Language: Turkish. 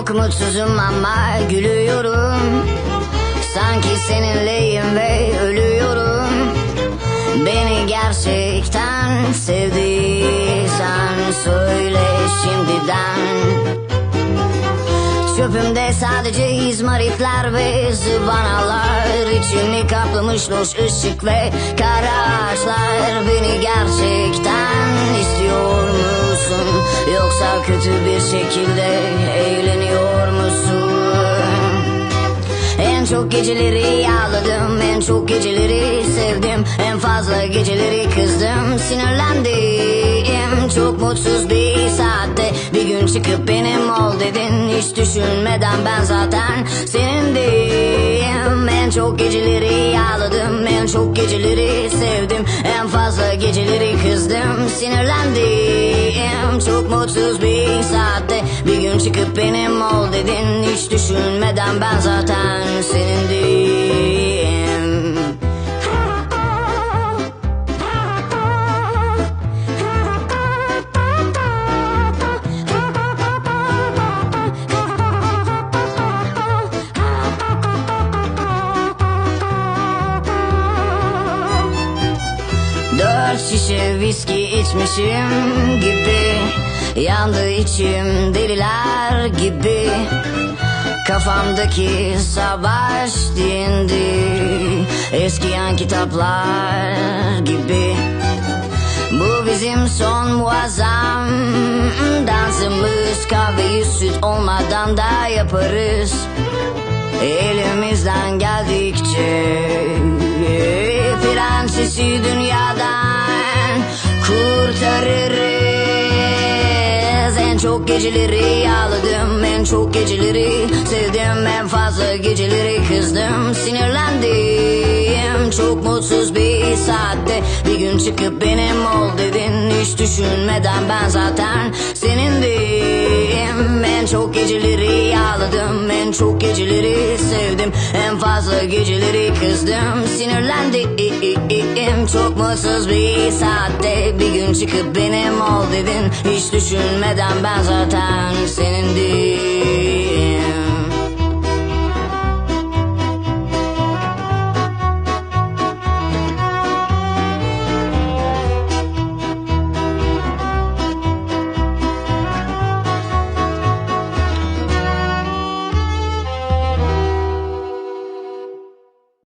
Çok mutsuzum ama gülüyorum. Sanki seninleyim ve ölüyorum. Beni gerçekten sevdiysen söyle şimdiden. Çöpümde sadece izmaritler ve zıvanalar İçimi kaplamış loş ışık ve kara ağaçlar. Beni gerçekten istiyor musun? Yoksa kötü bir şekilde eğleniyor çok geceleri ağladım En çok geceleri sevdim En fazla geceleri kızdım. Sinirlendim Çok mutsuz bir saatte Bir gün çıkıp benim ol dedin. Hiç düşünmeden ben zaten senindim. En çok geceleri ağladım En çok geceleri sevdim En fazla geceleri kızdım. Sinirlendim Çok mutsuz bir saatte Bir gün çıkıp benim ol dedin. Hiç düşünmeden ben zaten Dört şişe viski içmişim gibi. Yandı içim deliler gibi. Kafamdaki savaş dindi. Eskiyen kitaplar gibi. Bu bizim son muazzam dansımız. Kahveyi süt olmadan da yaparız. Elimizden geldikçe Prensesi dünyadan çok geceleri ağladım. En çok geceleri sevdim. En fazla geceleri kızdım. Sinirlendim Çok mutsuz bir saatte Bir gün çıkıp benim ol dedin. Hiç düşünmeden ben zaten senindim En çok geceleri ağladım En çok geceleri sevdim. En fazla geceleri kızdım. Sinirlendim Çok mutsuz bir saatte Bir gün çıkıp benim ol dedin. Hiç düşünmeden ben zaten senindim